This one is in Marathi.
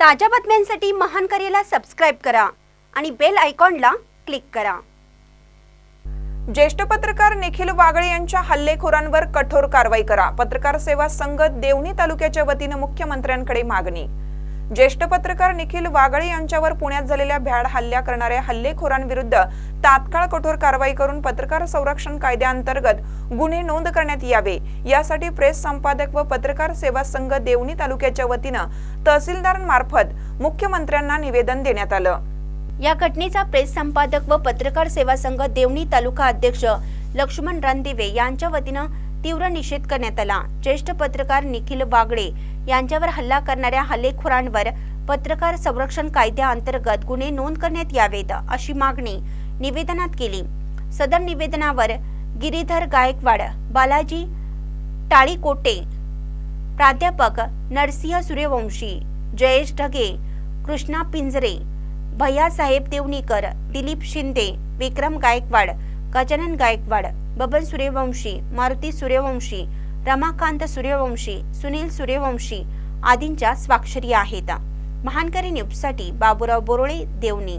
ताज्या बातम्यांसाठी महान करेला सबस्क्राईब करा आणि बेल आयकॉनला क्लिक करा. ज्येष्ठ पत्रकार निखिल वागळे यांच्या हल्लेखोरांवर कठोर कारवाई करा. पत्रकार सेवा संघ देवणी तालुक्याच्या वतीनं मुख्यमंत्र्यांकडे मागणी. ज्येष्ठ पत्रकार निखिल वागळे यांच्यावर पुण्यात झालेल्या भ्याड हल्ल्या करणाऱ्या हल्लेखोरांविरुद्ध तात्काळ कठोर कारवाई करून पत्रकार संरक्षण कायद्याअंतर्गत गुन्हे नोंद करण्यात यावे. यासाठी प्रेस संपादक व पत्रकार सेवा संघ देवणी तालुक्याच्या वतीनं तहसीलदारांमार्फत मुख्यमंत्र्यांना निवेदन देण्यात आलं. या घटनेचा प्रेस संपादक व पत्रकार सेवा संघ देवणी तालुका अध्यक्ष लक्ष्मण रणदिवे यांच्या वतीनं तीव्र निषेध करण्यात आला. ज्येष्ठ पत्रकार निखिल बागडे यांच्यावर हल्ला करणाऱ्या हल्लेखोरांवर पत्रकार संरक्षण कायद्याअंतर्गत गुन्हे नोंद करण्यात यावेत अशी मागणी निवेदनात केली. सदर निवेदनावर गिरीधर गायकवाड बालाजी टाळीकोटे प्राध्यापक नरसिंह सूर्यवंशी जयेश ढगे कृष्णा पिंजरे भैयासाहेब देवणीकर दिलीप शिंदे विक्रम गायकवाड गजानन गायकवाड बबन सूर्यवंशी मारुती सूर्यवंशी रमाकांत सूर्यवंशी सुनील सूर्यवंशी आदींच्या स्वाक्षरी आहेत. महानकरी न्यूजसाठी बाबूराव बोरोळे देवणी.